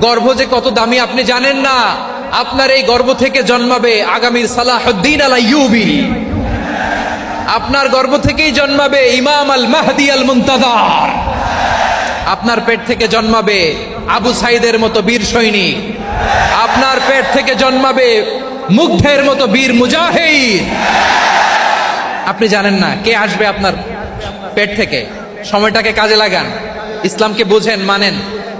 গর্ভ যে কত দামি আপনি জানেন না? আপনার এই গর্ভ থেকে জন্মাবে আগামীর সালাহুদ্দিন আল ইউবি আপনার গর্ভ থেকেই জন্মাবে ইমাম আল মাহদি আল মুন্তাদার আপনার পেট থেকে জন্মাবে আবু সাইদের মতো বীর সৈনিক। আপনার পেট থেকে জন্মাবে মুগ্ধের মতো বীর মুজাহিদ। আপনি জানেন না কে আসবে আপনার পেট থেকে? সময়টাকে কাজে লাগান। ইসলামকে বোঝেন, মানেন।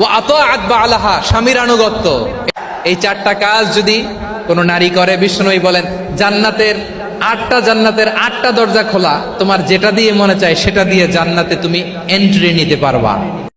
ও আত আতবা আলাহা স্বামীর আনুগত্য। এই চারটা কাজ যদি কোনো নারী করে, বিষ্ণুই বলেন, জান্নাতের আটটা জান্নাতের আটটা দরজা খোলা, তোমার যেটা দিয়ে মনে চায় সেটা দিয়ে জান্নাতে তুমি এন্ট্রি নিতে পারবা।